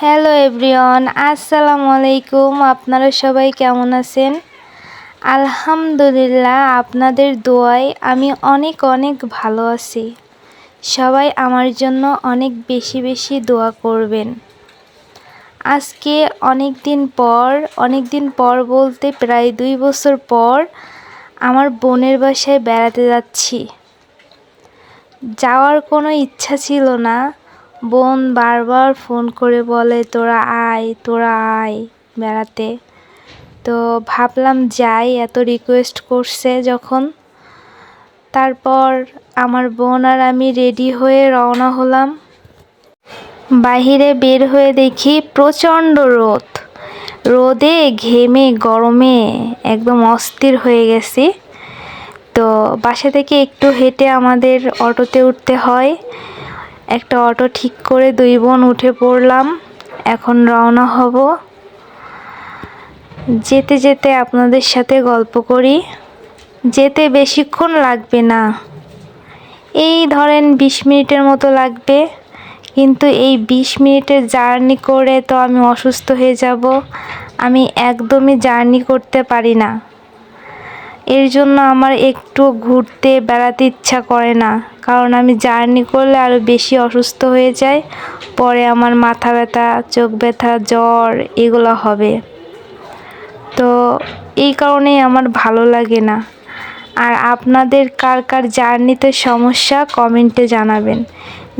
Hello everyone আসসালামু আলাইকুম আপনারা সবাই কেমন আছেন? আলহামদুলিল্লাহ, আপনাদের দোয়ায় আমি অনেক অনেক ভালো আছি। সবাই আমার জন্য অনেক বেশি বেশি দোয়া করবেন। আজকে অনেক দিন পর অনেক দিন পর বলতে প্রায় দুই বছর পর আমার বোনের বাসায় বেড়াতে যাচ্ছি। যাওয়ার কোনো ইচ্ছা ছিল না। বোন বারবার ফোন করে বলে, তোরা আয় তোরা আয় বেড়াতে। তো ভাবলাম যাই, এত রিকোয়েস্ট করছে যখন। তারপর আমার বোন আর আমি রেডি হয়ে রওনা হলাম। বাহিরে বের হয়ে দেখি প্রচণ্ড রোদ। রোদে ঘেমে, গরমে একদম অস্থির হয়ে গেছি। তো বাসা থেকে একটু হেঁটে আমাদের অটোতে উঠতে হয়। একটা অটো ঠিক করে দুই বোন উঠে পড়লাম। এখন রওনা হব। যেতে যেতে আপনাদের সাথে গল্প করি। যেতে বেশিক্ষণ লাগবে না। এই ধরেন বিশ মিনিটের মতো লাগবে। কিন্তু এই বিশ মিনিটের জার্নি করে তো আমি অসুস্থ হয়ে যাব। আমি একদমই জার্নি করতে পারি না। এর জন্য আমার একটু ঘুরতে বেড়াতে ইচ্ছা করে না। কারণ আমি জার্নি করলে আরও বেশি অসুস্থ হয়ে যাই পরে আমার মাথা ব্যথা, চোখ ব্যথা, জ্বর এগুলো হবে। তো এই কারণেই আমার ভালো লাগে না। আর আপনাদের কার কার জার্নিতে সমস্যা কমেন্টে জানাবেন।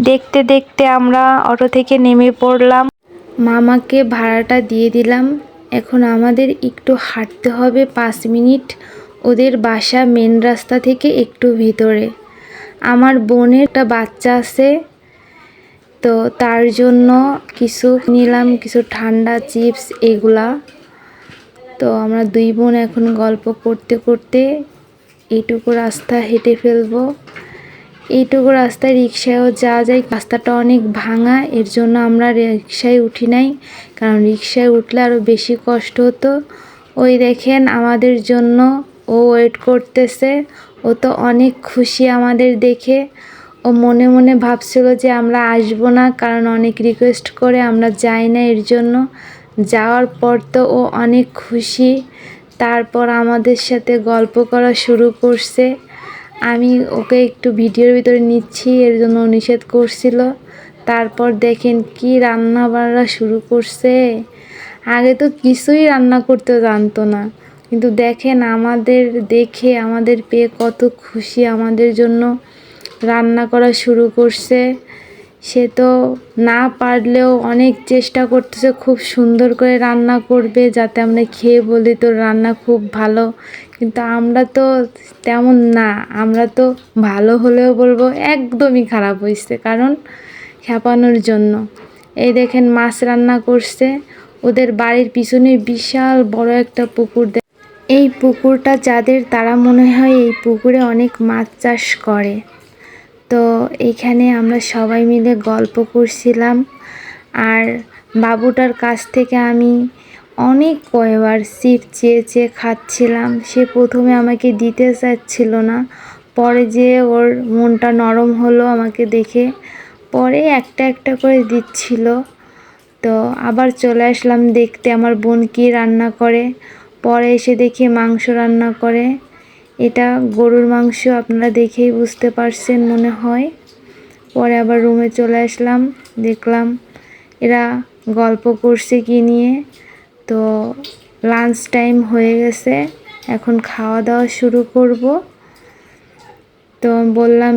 দেখতে দেখতে আমরা অটো থেকে নেমে পড়লাম। মামাকে ভাড়াটা দিয়ে দিলাম। এখন আমাদের একটু হাঁটতে হবে পাঁচ মিনিট। ওদের বাসা মেন রাস্তা থেকে একটু ভিতরে। আমার বোনের একটা বাচ্চা আছে, তো তার জন্য কিছু নিলাম, কিছু ঠান্ডা চিপস এগুলা। তো আমরা দুই বোন এখন গল্প করতে করতে এইটুকু রাস্তা হেঁটে ফেলব। এইটুকু রাস্তায় রিক্সায়ও যাওয়া যায়, রাস্তাটা অনেক ভাঙা, এর জন্য আমরা রিক্সায় উঠি নাই। কারণ রিক্সায় উঠলে আরও বেশি কষ্ট হতো। ওই দেখেন, আমাদের জন্য ও ওয়েট করতেছে। ও তো অনেক খুশি আমাদের দেখে। ও মনে মনে ভাবছিল যে আমরা আসব না, কারণ অনেক রিকোয়েস্ট করে আমরা যাই না এর জন্য। যাওয়ার পর তো ও অনেক খুশি। তারপর আমাদের সাথে গল্প করা শুরু করছে। আমি ওকে একটু ভিডিওর ভিতরে নিচ্ছি, এর জন্য নিষেধ করছিল। তারপর দেখেন কি রান্না বান্না শুরু করছে। আগে তো কিছুই রান্না করতে জানতো না। কিন্তু দেখেন আমাদের দেখে আমাদের পেয়ে কত খুশি, আমাদের জন্য রান্না করা শুরু করছে। সে তো না পারলেও অনেক চেষ্টা করতেছে, খুব সুন্দর করে রান্না করবে যাতে আমরা খেয়ে বলি তোর রান্না খুব ভালো। কিন্তু আমরা তো তেমন না, আমরা তো ভালো হলেও বলব একদমই খারাপ হয়েছে কারণ খেপানোর জন্য। এই দেখেন মাছ রান্না করছে, ওদের বাড়ির পিছনে বিশাল বড় একটা পুকুর এই পুকুরটা যাদের, তারা মনে হয় এই পুকুরে অনেক মাছ চাষ করে। তো এখানে আমরা সবাই মিলে গল্প করছিলাম। আর বাবুটার কাছ থেকে আমি অনেক কয়বার সিট চেয়ে চেয়ে খাচ্ছিলাম। সে প্রথমে আমাকে দিতে চাচ্ছিল না। পরে যে ওর মনটা নরম হলো আমাকে দেখে, পরে একটা একটা করে দিচ্ছিল। তো আবার চলে আসলাম দেখতে, আমার বোন কী রান্না করে। পরে এসে দেখি মাংস রান্না করে। এটা গরুর মাংস, আপনারা দেখেই বুঝতে পারছেন মনে হয়। পরে আবার রুমে চলে আসলাম, দেখলাম এরা গল্প করছে কি নিয়ে। তো লাঞ্চ টাইম হয়ে গেছে, এখন খাওয়া দাওয়া শুরু করব। তো বললাম,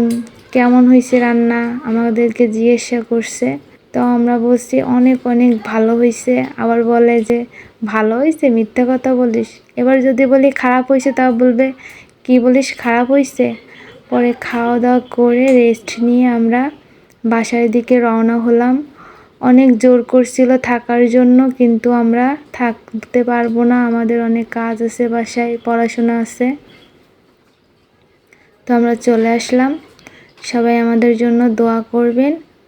কেমন হয়েছে রান্না? আমাদেরকে জিজ্ঞাসা করছে। তো আমরা বলছি, অনেক অনেক ভালো হয়েছে আবার বলে যে, ভালো হয়েছে মিথ্যা কথা বলিস। এবার যদি বলি, খারাপ হয়েছে তা বলবে, কি বলিস, খারাপ হয়েছে পরে খাওয়া দাওয়া করে রেস্ট নিয়ে আমরা বাসার দিকে রওনা হলাম। অনেক জোর করছিল থাকার জন্য, কিন্তু আমরা থাকতে পারব না। আমাদের অনেক কাজ আছে বাসায়, পড়াশোনা আছে। তো আমরা চলে আসলাম। সবাই আমাদের জন্য দোয়া করবেন।